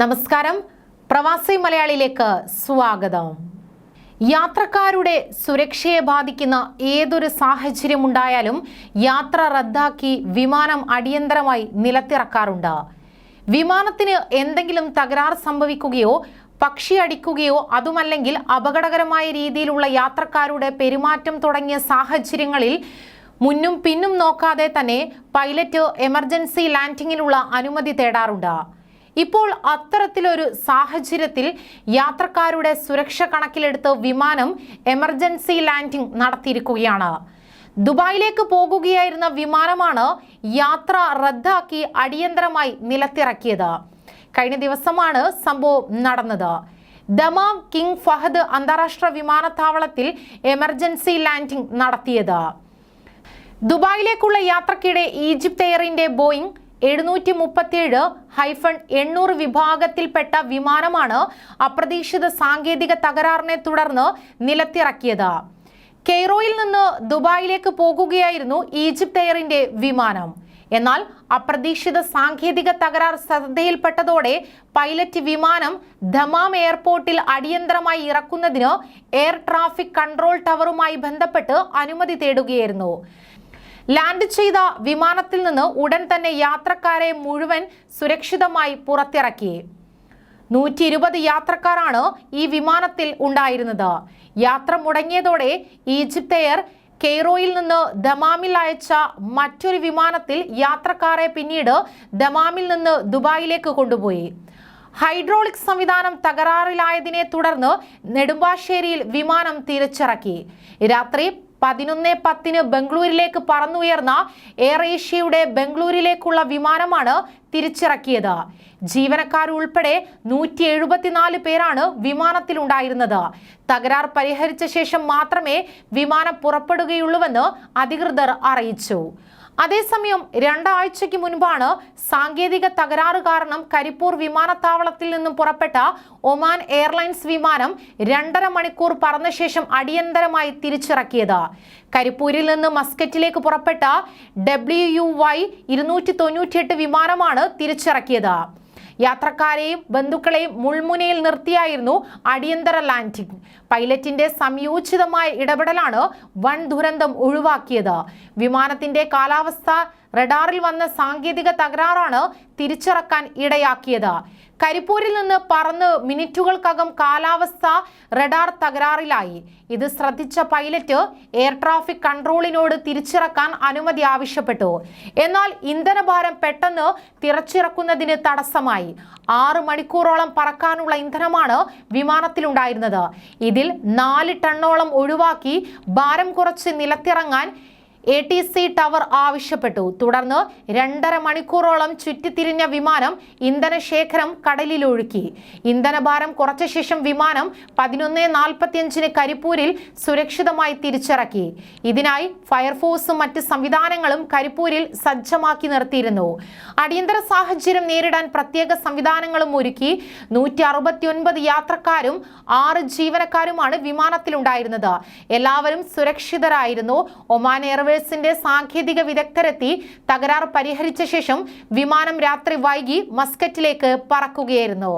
നമസ്കാരം. പ്രവാസി മലയാളിയിലേക്ക് സ്വാഗതം. യാത്രക്കാരുടെ സുരക്ഷയെ ബാധിക്കുന്ന ഏതൊരു സാഹചര്യം സാഹചര്യമുണ്ടായാലും യാത്ര റദ്ദാക്കി വിമാനം അടിയന്തരമായി നിലത്തിറക്കാറുണ്ട്. വിമാനത്തിന് എന്തെങ്കിലും തകരാർ സംഭവിക്കുകയോ പക്ഷി അടിക്കുകയോ അതുമല്ലെങ്കിൽ അപകടകരമായ രീതിയിലുള്ള യാത്രക്കാരുടെ പെരുമാറ്റം തുടങ്ങിയ സാഹചര്യങ്ങളിൽ മുന്നും പിന്നും നോക്കാതെ തന്നെ പൈലറ്റ് എമർജൻസി ലാൻഡിങ്ങിനുള്ള അനുമതി തേടാറുണ്ട്. ഇപ്പോൾ അത്തരത്തിലൊരു സാഹചര്യത്തിൽ യാത്രക്കാരുടെ സുരക്ഷ കണക്കിലെടുത്ത് വിമാനം എമർജൻസി ലാൻഡിംഗ് നടത്തിയിരിക്കുകയാണ്. ദുബായിലേക്ക് പോകുകയായിരുന്ന വിമാനമാണ് യാത്ര റദ്ദാക്കി അടിയന്തരമായി നിലത്തിറക്കിയത്. കഴിഞ്ഞ ദിവസമാണ് സംഭവം നടന്നത്. ദമാം കിങ് ഫഹദ് അന്താരാഷ്ട്ര വിമാനത്താവളത്തിൽ എമർജൻസി ലാൻഡിംഗ് നടത്തിയത്. ദുബായിലേക്കുള്ള യാത്രക്കിടെ ഈജിപ്ത് എയറിന്റെ ബോയിങ് എഴുന്നൂറ്റി മുപ്പത്തിയേഴ് ഹൈഫൺ എണ്ണൂറ് വിഭാഗത്തിൽപ്പെട്ട വിമാനമാണ് അപ്രതീക്ഷിത സാങ്കേതിക തകരാറിനെ തുടർന്ന് നിലത്തിറക്കിയത്. കെയ്റോയിൽ നിന്ന് ദുബായിലേക്ക് പോകുകയായിരുന്നു ഈജിപ്ത് എയറിന്റെ വിമാനം. എന്നാൽ അപ്രതീക്ഷിത സാങ്കേതിക തകരാർ ശ്രദ്ധയിൽപ്പെട്ടതോടെ പൈലറ്റ് വിമാനം ധമാം എയർപോർട്ടിൽ അടിയന്തരമായി ഇറക്കുന്നതിന് എയർ ട്രാഫിക് കൺട്രോൾ ടവറുമായി ബന്ധപ്പെട്ട് അനുമതി തേടുകയായിരുന്നു. ലാൻഡ് ചെയ്ത വിമാനത്തിൽ നിന്ന് ഉടൻ തന്നെ യാത്രക്കാരെ മുഴുവൻ സുരക്ഷിതമായി പുറത്തിറക്കി. നൂറ്റി ഇരുപത് യാത്രക്കാരാണ് ഈ വിമാനത്തിൽ ഉണ്ടായിരുന്നത്. യാത്ര മുടങ്ങിയതോടെ ഈജിപ്ത് എയർ കെയ്റോയിൽ നിന്ന് ദമാമിൽ അയച്ച മറ്റൊരു വിമാനത്തിൽ യാത്രക്കാരെ പിന്നീട് ദമാമിൽ നിന്ന് ദുബായിലേക്ക് കൊണ്ടുപോയി. ഹൈഡ്രോളിക് സംവിധാനം തകരാറിലായതിനെ തുടർന്ന് നെടുമ്പാശ്ശേരിയിൽ വിമാനം തിരിച്ചിറക്കി. രാത്രി പതിനൊന്ന് പത്തിന് ബംഗളൂരിലേക്ക് പറന്നുയർന്ന എയർ ഏഷ്യയുടെ ബംഗളൂരിലേക്കുള്ള വിമാനമാണ് തിരിച്ചിറക്കിയത്. ജീവനക്കാരുൾപ്പെടെ നൂറ്റി എഴുപത്തിനാല് പേരാണ് വിമാനത്തിലുണ്ടായിരുന്നത്. തകരാർ പരിഹരിച്ച ശേഷം മാത്രമേ വിമാനം പുറപ്പെടുകയുള്ളൂവെന്ന് അധികൃതർ അറിയിച്ചു. അതേസമയം രണ്ടാഴ്ചയ്ക്ക് മുൻപാണ് സാങ്കേതിക തകരാറ് കാരണം കരിപ്പൂർ വിമാനത്താവളത്തിൽ നിന്നും പുറപ്പെട്ട ഒമാൻ എയർലൈൻസ് വിമാനം രണ്ടര മണിക്കൂർ പറന്ന ശേഷം അടിയന്തരമായി തിരിച്ചിറക്കിയത്. കരിപ്പൂരിൽ നിന്ന് മസ്കറ്റിലേക്ക് പുറപ്പെട്ട ഡബ്ല്യു യു വൈ ഇരുന്നൂറ്റി തൊണ്ണൂറ്റിയെട്ട് വിമാനമാണ് തിരിച്ചിറക്കിയത്. യാത്രക്കാരെയും ബന്ധുക്കളെയും മുൾമുനയിൽ നിർത്തിയായിരുന്നു അടിയന്തര ലാൻഡിംഗ്. പൈലറ്റിന്റെ സംയോജിതമായ ഇടപെടലാണ് വൻ ദുരന്തം ഒഴിവാക്കിയത്. വിമാനത്തിന്റെ കാലാവസ്ഥ റഡാറിൽ വന്ന സാങ്കേതിക തകരാറാണ് തിരിച്ചിറക്കാൻ ഇടയാക്കിയത്. കരിപ്പൂരിൽ നിന്ന് പറന്ന് മിനിറ്റുകൾക്കകം കാലാവസ്ഥ റഡാർ തകരാറിലായി. ഇത് ശ്രദ്ധിച്ച പൈലറ്റ് എയർ ട്രാഫിക് കൺട്രോളിനോട് തിരിച്ചിറക്കാൻ അനുമതി ആവശ്യപ്പെട്ടു. എന്നാൽ ഇന്ധനഭാരം പെട്ടെന്ന് തിറച്ചിറക്കുന്നതിന് തടസ്സമായി. ആറ് മണിക്കൂറോളം പറക്കാനുള്ള ഇന്ധനമാണ് വിമാനത്തിലുണ്ടായിരുന്നത്. ഇതിൽ നാല് ടണ്ണോളം ഒഴിവാക്കി ഭാരം കുറച്ച് നിലത്തിറങ്ങാൻ എ ടി സി ടവർ ആവശ്യപ്പെട്ടു. തുടർന്ന് രണ്ടര മണിക്കൂറോളം ചുറ്റിത്തിരിഞ്ഞ വിമാനം ഇന്ധനശേഖരം കടലിലൊഴുക്കി. ഇന്ധനഭാരം കുറച്ച ശേഷം വിമാനം പതിനൊന്ന് നാൽപ്പത്തിയഞ്ചിന് കരിപ്പൂരിൽ സുരക്ഷിതമായി തിരിച്ചിറക്കി. ഇതിനായി ഫയർഫോഴ്സും മറ്റ് സംവിധാനങ്ങളും കരിപ്പൂരിൽ സജ്ജമാക്കി നിർത്തിയിരുന്നു. അടിയന്തര സാഹചര്യം നേരിടാൻ പ്രത്യേക സംവിധാനങ്ങളും ഒരുക്കി നൂറ്റി അറുപത്തിയൊൻപത് യാത്രക്കാരും ആറ് ജീവനക്കാരുമാണ് വിമാനത്തിലുണ്ടായിരുന്നത്. എല്ലാവരും സുരക്ഷിതരായിരുന്നു. ഒമാൻ എയർവേസിന്റെ സാങ്കേതിക വിദഗ്ധരെത്തി തകരാർ പരിഹരിച്ച ശേഷം വിമാനം രാത്രി വൈകി മസ്കറ്റിലേക്ക് പറക്കുകയായിരുന്നു.